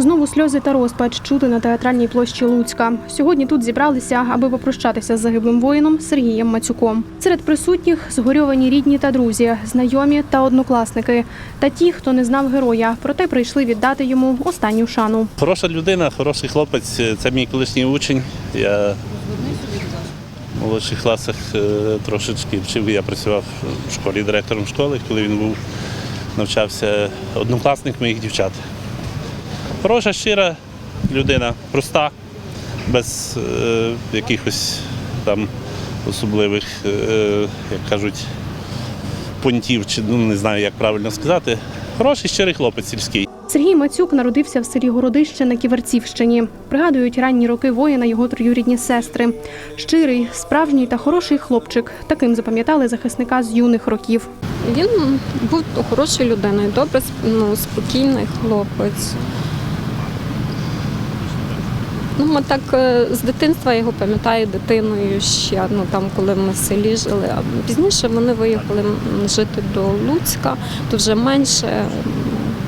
Знову сльози та розпач чути на театральній площі Луцька. Сьогодні тут зібралися, аби попрощатися з загиблим воїном Сергієм Мацюком. Серед присутніх згорьовані рідні та друзі, знайомі та однокласники, та ті, хто не знав героя, проте прийшли віддати йому останню шану. Хороша людина, хороший хлопець. Це мій колишній учень. Я в молодших класах е, трошечки вчив. Я працював в школі директором школи, коли він був, навчався однокласник моїх дівчат. Хороша, щира людина, проста, без е, якихось там особливих, е, як кажуть, понтів, чи ну не знаю, як правильно сказати. Хороший, щирий хлопець сільський. Сергій Мацюк народився в селі Городище на Ківерцівщині. Пригадують ранні роки воїна його троюрідні сестри. Щирий, справжній та хороший хлопчик. Таким запам'ятали захисника з юних років. Він був хорошою людиною, добре, ну, спокійний хлопець. Ну, ми так е, з дитинства його пам'ятаю дитиною ще, ну там, коли ми в селі жили. А пізніше вони виїхали жити до Луцька, то вже менше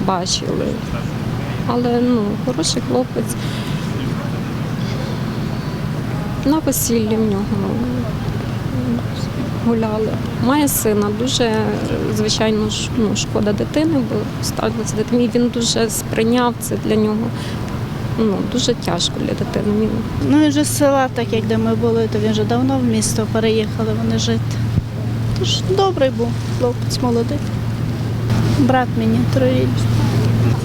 бачили. Але ну, хороший хлопець. На весіллі в нього гуляли. Має сина, дуже, звичайно, ну, шкода дитини, бо ставилася дитині. Він дуже сприйняв це для нього. Ну, дуже тяжко для дитини. Ну він же з села, так як де ми були, то він вже давно в місто переїхали вони жити. Тож добрий був хлопець молодий. Брат мені троє.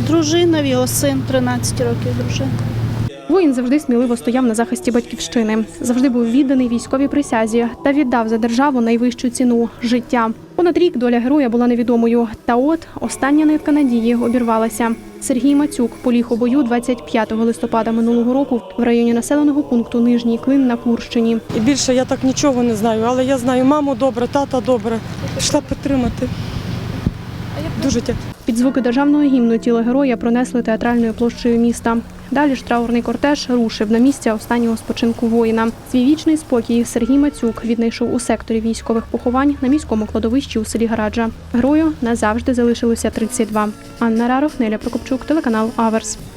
Дружина, його син 13 років дружина. Воїн завжди сміливо стояв на захисті батьківщини, завжди був відданий військовій присязі та віддав за державу найвищу ціну життя. Понад рік доля героя була невідомою. Та от остання нитка надії обірвалася. Сергій Мацюк поліг у бою 25 листопада минулого року в районі населеного пункту Нижній Клин на Курщині. І більше я так нічого не знаю, але я знаю маму добре, тата добре. Пішла підтримати. Дуже дякую. Під звуки державного гімну тіло героя пронесли театральною площею міста. Далі ж траурний кортеж рушив на місце останнього спочинку воїна. Свій вічний спокій Сергій Мацюк віднайшов у секторі військових поховань на міському кладовищі у селі Гараджа. Грою назавжди залишилося 32. Анна Раров, Неля Прокопчук, телеканал Аверс.